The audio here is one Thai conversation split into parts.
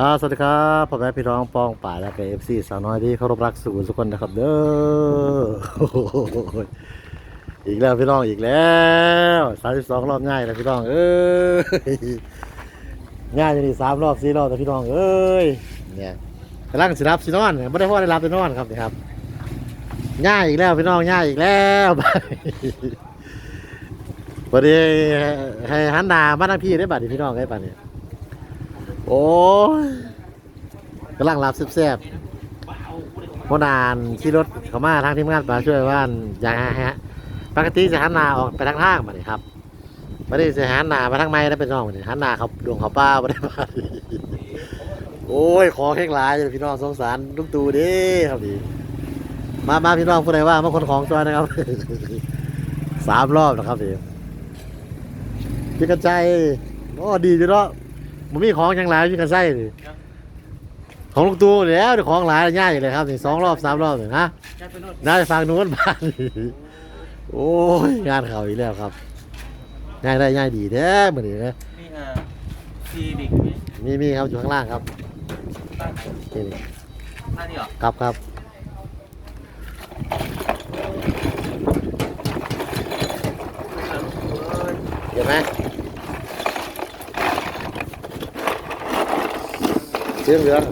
ครับสวัสดีครับพ่อแม่พี่น้องปองป่าและก็เอฟซีสาวน้อยที่เคารพรักสู่ทุกคนนะครับเด้ออีกแล้วพี่น้องอีกแล้วสามสิบสองรอบง่ายแล้วพี่น้องเอ้ยง่ายจะนี่สามรอบสี่รอบแต่พี่น้องเอ้ยเนี่ยกำลังสิรับสินอนเนี่ไม่ได้พ่อได้รับไปนอนครับนี่ครับง่ายอีกแล้วพี่น้องง่ายอีกแล้วพอดีให้หันหน้ามาทางพี่ได้บัดนี้พี่น้องได้บัดนี้ โอ้ยกำลังรับแซ่บๆโมนานขี่รถเขามาทางทีมงานมาช่วยว่านอย่างฮะปกติจะหันหน้าออกไปทางทางมาเลยครับไม่ได้จะหันหน้ามาทางไม้ได้วเป็นน้องมาเลยหันหน้าเขาดวงเขาป้าไม่ได้มาโอ้ยขอแข้งหลายเลยพี่น้องสงสารลุงตูดิครับดีมามาพี่น้องผู้ใดว่ามาคนของจอยนะครับสามรอบนะครับพี่พี่กระจายโอ้ดีอยู่เนาะ มันมีของอย่างไรพี่กันไส้ดิของลูกตูนี่แหล้วเดี๋ยวของหลายง่ายเลยครับนี่สองรอบสามรอบเลยนะน่าจะฟังนู้นบ้านโอ้ยงานเขาอีกแล้วครับง่ายได้ง่ายดีแท้เหมือนนี้นะนี่อ่าซีบิกไหมมีมีครับอยู่ข้างล่างครับตั้งไหนนี่นี่ตั้งนี่เหรอครับครับเอ้ยเห็นไหม สียงเหลือง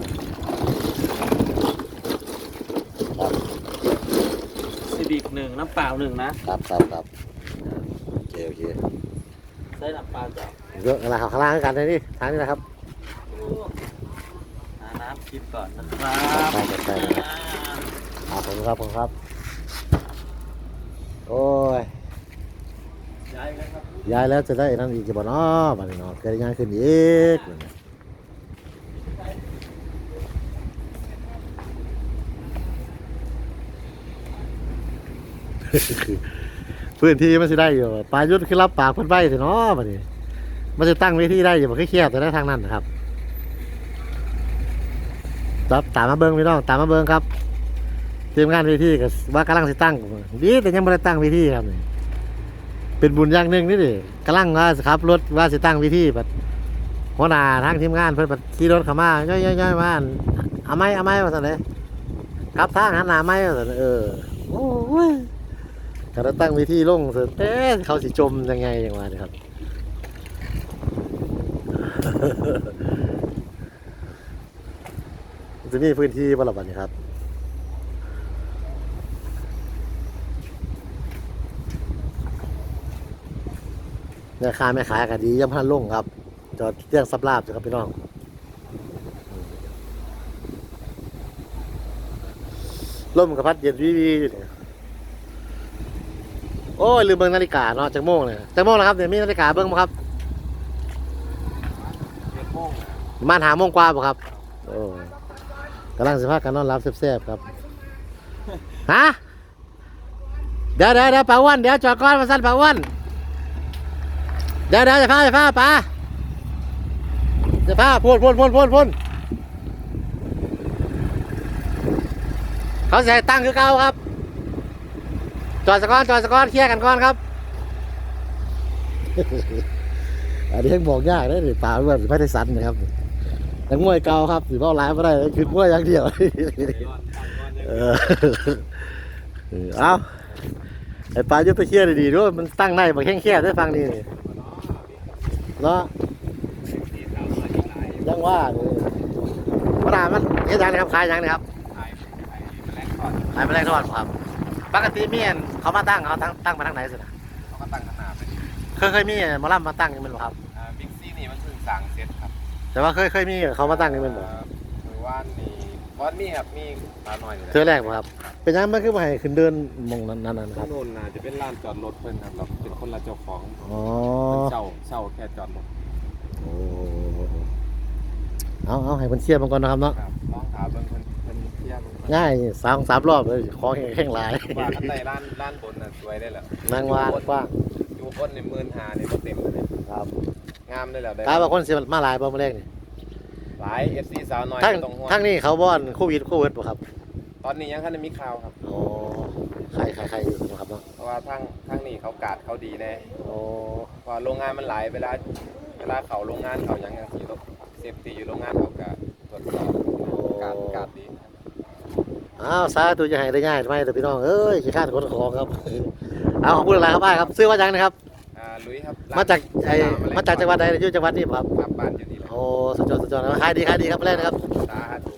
ซีบิกหนึ่งน้ำเปล่าหนึ่งนะครับครับครับโอเคโอเคใช้น้ำเปล่าจ้ะเยอะอะไรครับข้างล่างกันเลยนี่ทางนี้นะครับหาน้ำกินก่อนนะครับใช่ใช่ใช่ขอบคุณครับขอบคุณครับ โอ้ยย้ายแล้วครับย้ายแล้วจะได้นั่นอีกจะบ่เนาะบัดนี้เนาะเกิดงานขึ้นอีก พื้นที่มันสิได้อยู่ปลายุทธคือรับปากเพิ่นไว้สิเนาะบัดนี้มันจะตั้งเวทีได้อยู่บ่เครียดแต่ได้ทางนั้นนะครับครับตามมาเบิ่งพี่น้องตามมาเบิ่งครับทีมงานเวทีก็ว่ากำลังสิตั้งดีแต่ยังบ่ได้ตั้งเวทีครับนี่เป็นบุญอย่างหนึ่งนี่ดิกำลังว่าสิครับรถว่าสิตั้งวิธีแบบหัวหน้าทางทีมงานเพิ่อนบัดขี่รถเข้ามาย่อยๆๆมาเอาไม้เอาไม้ว่าซั่นเลยกลับทางหันหน้าไม้ว่าซั่นเออโอ้ย ก็ได้ตั้งวิธีลงเสร็จเอ๊ะเขาสิจมยังไงอย่างว่านี่ครับมันจะมีพื้นที่บ่ล่ะบัดนี้ครับแม่ค้าแม่ขายก็ดีย่ำพันลงครับ จอดเที่ยงสับลาบจ้ะครับพี่น้องลมกับพัดเย็นวีวีอยู่เนี่ยโอ้ยลืมเบิ่งนาฬิกาเนาะจักโมงเลยจักโมงแล้วครับเดี๋ยวมีนาฬิกาเบิ่งบ่ครับมงประมาณหาโมงกว่าบ่ครับโอ้กำลังสิพากันนอนรับแซ่บๆครับฮะเดี๋ยวเดี๋ยวเดี๋ยวปาอ้วันเดี๋ยวจอดก่อนมาสั่นปาอ้วันเดี๋ยวเดี๋ยวจะพาจะพาปลาจะพาพ่นพ่นพ่นพ่นพ่นเขาใส่ตั้งคือเก่าครับ จอดสะก้อนจอดสะก้อนเคลียร์กันก่อนครับ อันนี้ยังบอกยากเลยนี่ป่าเพื่อนไม่ได้สันนะครับแต่มวยเก่าครับถือว่าร้ายไม่ได้คือมวยอย่างเดียวเออเอเอาไอ้ปลายุทธเคียร์ดีๆด้วยมันตั้งในบางแข้งแค่ได้ฟังดีนี่เนาะยังว่าเลยพระรามมันเฮ็ดยังนะครับขายยังนะครับขายแมลงทอดครับ ปกติเมียนเขามาตั้งเขาตั้งตั้งมาทางไหนสินะเขาก็ตั้งขนาดเป็นเคยเคยมีหมอลำมาตั้งอยังเป็นบ่ครับอ่าบิ๊กซี่นี่มันเพิ่งสั่งเสร็จครับแต่ว่าเคยเคยมีเขามาตั้งอยังเป็นบ่อ่าหรือว่านี่วัดมีครับมีมาหน่อยนี่แหละเธอแรกบ่ครับ เป็นยังมันคือมาให้ขึ้นเดินมองนั้นนั้นนะครับถนนน่ะจะเป็นลานจอดรถเพิ่นครับเราเป็นคนละเจ้าของอ๋อเช่าเช่าแค่จอดรถโอ้เอาเอาให้มันเชียร์มันก่อนนะครับเนาะครับลองถามเบิ่งเพิ่นเพิ่นเที่ ยวเบิ่งง่ายสามสามรอบเลยของแห้งหลายว่ากันได้ร้านร้านบนน่ะสวยได้แล้วนางวานกว้างอยู่บนนี่หมื่นหานี่บ่เต็มเลยครับงามได้แล้วได้ตาบางคนเสียมาหลายบ่มาแรกนี่หลาย FC สาวน้อยทั้งก็ต้องห่วงทั้งนี้เขาบ่อนโควิดโควิดบ่ครับ ตอนนี้ยังคันได้มีข่าวครับอ๋อใครใครใครอยู่ครับเนาะเพราะว่าทางทางนี้เขากาดเขาดีแน่อ๋อเพราะว่าโรงงานมันหลายเวลาเวลาเขาโรงงานเขาหยังจังซี่ต้องเซฟตี้อยู่โรงงานเขาก็ตรวจสอบการการดี อ้าวสาธุจะให้ได้ง่ายทำไมแต่พี่น้องเอ้ยขี้ข้านคนของครับเอาขอบคุณหลายครับบ้านครับ ซื้อมาจากไหนครับอ่าลุยครับมาจากไอ้มาจากจังหวัดใดอยู่จังหวัดนี้บ่ครับครับบ้านอยู่นี่แหละโอ้สุดยอดสุดยอดขายดีขายดีครับแรกนะครับสาธุ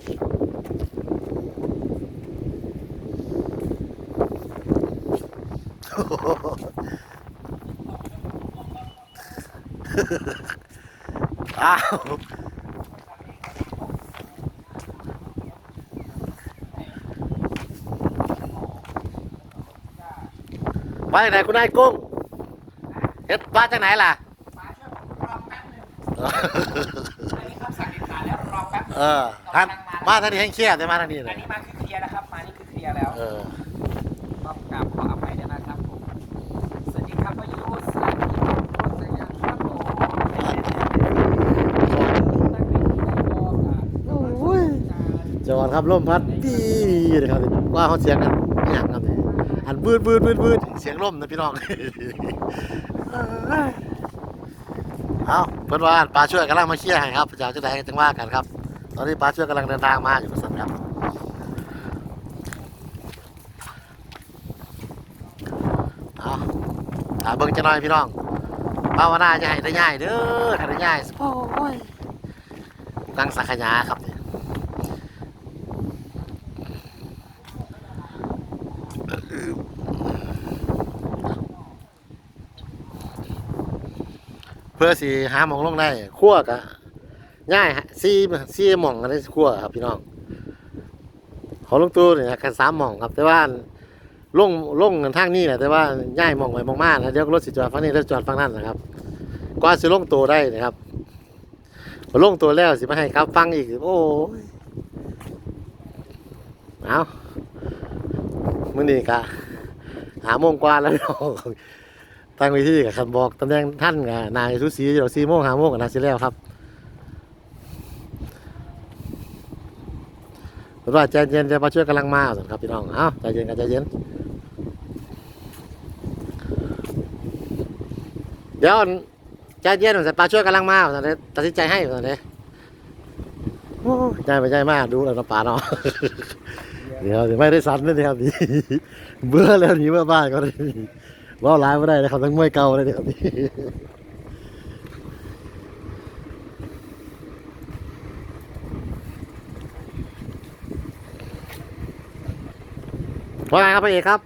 ครั บอ้าวไปไหนคุณนายกุ้งเฮ็ดมาจากไหนล่ะเออท่านมาทางนี้ให้เครียดแต่มาทางนี้เลอันยนี้มาคือเคลียร์นะครับ มานี่คือเคลียร์แล้ว เออต้องกราบขออภัยด้วยนะครับผม สวัสดีครับพ่อยูสวัสดีครับพ่อสยามครับผมตั้งแต่ที่ไหนก็อ่าโอ้ยจอนครับลมพัดดีเลยครับว่าเขาเสียงกัน อันบืดบืดบืดบืดเสียงลมนะพี่น้องเอาเพื่อนว่าปลาช่วยกำลังมาเคลียร์ให้ครับจะเอาจะได้จังว่ากันครับ ตอนนี้ปลาช่วยกำลังเดินทางมาอยู่สันครับเอาถาเบิ่งจะน้อยพี่น้องภาวนาให้ได้ง่ายเด้อให้ได้ง่ายโอ้ยกังสักขยาครับนี่ เพื่อสีหาหมองลงได้คั่วกะง่ายฮะซีซีหมองกันได้คั่วครับพี่น้องของลุงตู้เนี่ยกันสามหมองครับ แต่ว่าลงลงกันทางนี้แหละแต่ว่าย่ายมองไปมองมานะเดี๋ยวรถสิจอดฝั่งนี้รถจอดฝั่งนั้นนะครับกว่าสิลงตัวได้นะครับลงตัวแล้วสิมาให้ครับ ฟังอีกโอ้ยเอามื่อนี้กะหาโมงกว่าแล้ว พี่น้องตั้งวิธีกับคันบอกตำแหน่งท่านกับนายสุสีเดี๋ยวสี่โมงหาโมงกับนาสิแล้วครับราะว่าใจเย็นจะมาช่วยกำลังมาสิครับพี่น้องเอ้าใจเย็นกันใจเย็นเดี๋ยวใจเย็นสันปลาช่วยกำลังมาสันเดตัดสินใจให้สันเดโอ้ยใจไปใจมากดูแล้วน้ำปลาเนาะเดี๋ยวเดี๋ยวไม่ได้สันเลยครับนี่เบื่อแล้วหนีเมื่อบ้านก็ได้ ว่าร้ายไม่ได้นะครับทั้งมวยเก่าเลยนะครับนี่ว่าไงครับพี่เอกครับ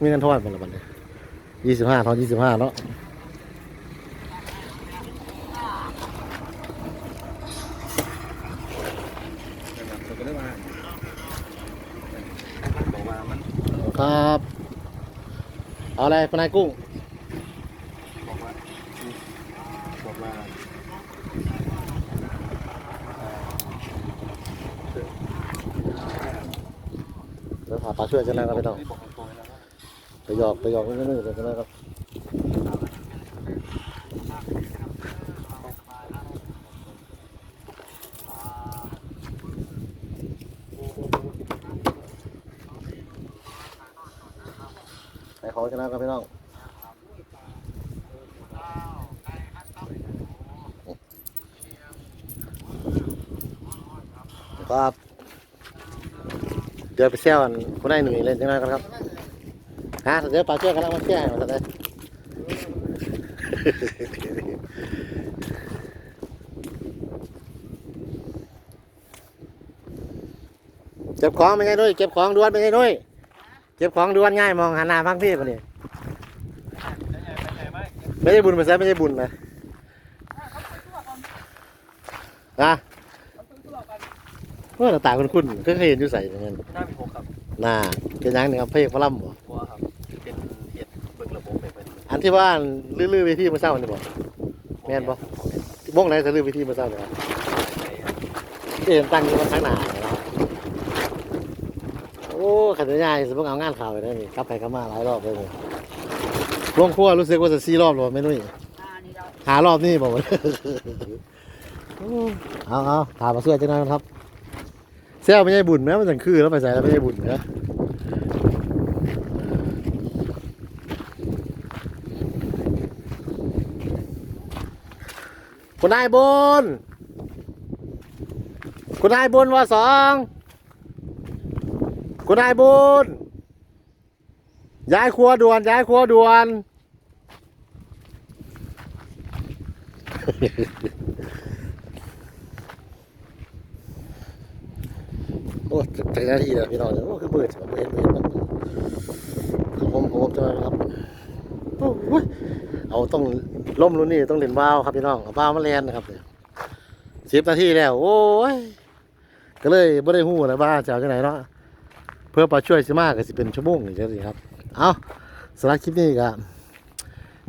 มีเงินทอนมาแล้วบัดนี้ยี่สิบห้าทอนยี่สิบห้าแล้ว เราก็ได้มาบอกว่ามัน ครับ เอาอะไรปนายกุ้งบอกว่าบอกว่าแล้วหาปลาช่วยจะได้ครับพี่น้องไม่อไปหยอกไปหยอกนิดนึงเดี๋ยวกันนะครับไป ขอชนะครับพี่น้องครับเดี๋ยวไปเซลกันคนได้หนึ่งเล่นจังเลยกันครับฮะเดี๋ยวปลาเชื่อกันแล้วมาเชื่อให้มาเลยเก็บของไม่ไงด้วยเก็บของด่วนไม่ไงด้วย เก็บของด่วนง่ายมองหันหน้าฟังพี่ปะนี่ไม่ใช่บุญไปซะไม่ใช่บุญนะนะเมื่อตาคุณคุณเคยเห็นอยู่ใส่เงินหน้ามีหกครับน่าเป็นยังนี่ครับเพลงพระล่ำบ่บัวครับเป็นเห็ดเบิ่งระบบไปเป็นอันที่ว่าลื้อๆเวทีเมื่อเช้านี่บ่แม่นบ่วงไหนจะลื้อเวทีเมื่อเช้านี่ครับเอ็นตั้งอยู่บนข้างหน้านะครับโอ้ขันยายสมมติเอางานข่าวไปได้นี่กลับไปกลับมาหลายรอบเลยนี่ลงครัวรู้สึกว่าจะสี่รอบหรอไม่รู้นี่หารอบนี่บอกว่าเอาเอาถามมาสื้อจังนะครับเสื้อไม่ใช่บุญแม้มันจังคือแล้วไปใส่แล้วไม่ใช่บุญนะคุณนายบุญคุณนายบุญว่าสอง คุณนายบุญย้ายครัวด่วน ย้ายครัวด่วน โอ้ถึงนาทีแล้วพี่น้องโอ้คือเบิดเบิดเบิดเบิดผมผมจะครับโอ้ยเอาต้องล่มรุ่นนี้ต้องเล่นวาวครับพี่น้องเอาวาวมาเล่นนะครับสิบนาทีแล้ว โอ้ยก็เลยไม่ได้หู้นะว่าจะเอาจังไหนเนาะ พื่อประช่วยสิมากก็สิเป็นชั่วโมงอย่างนี้ครับ เอาสำหรับคลิปนี้ก็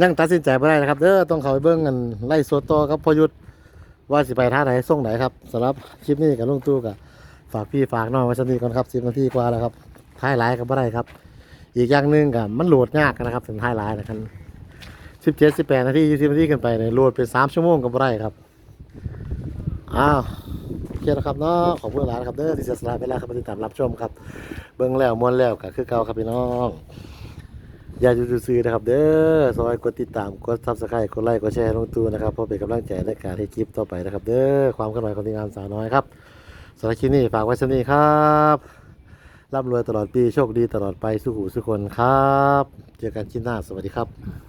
ยังตัดสินใจไม่ได้นะครับเด้อต้องเข้าไปเบิ้งกันไล่สวดต่อครับพอยุทธว่าสิไปท่าไหนส่งไหนครับสำหรับคลิปนี้กับลุงตู้กับฝากพี่ฝากน้องไว้สักนิดก่อนครับสิบนาทีกว่าแล้วครับท้ายไลน์ก็ไม่ได้ครับ อีกอย่างหนึ่งกับมันโหลดยากนะครับถึงท้ายไลน์นะครับสิบเจ็ดสิบแปดนาทียี่สิบนาทีกันไปเนี่ยโหลดเป็นสามชั่วโมงก็ไม่ได้ครับอ้าว เคนะครับเนาะขอบคุณหลานครับเด้อที่เสียสละเวลาครับมาติดตามรับชมครับ เบิ้งแล้วมวนแล้วก็คือเก่าครับพี่น้องอย่าดูซื้อนะครับ เด้อซอยกดติดตามกดซับสไครต์กดไลค์กดแชร์ลงตูนะครับเพื่อเป็นกำลังใจในการให้คลิปต่อไปนะครับ เด้อความเคลื่อนไหวของทีมงานสาวน้อยครับสำหรับคลิปนี้ฝากไว้สักนี้ครับร่ำรวยตลอดปีโชคดีตลอดไปสุขุสุขคนครับ เจอกันคลิปหน้าสวัสดีครับ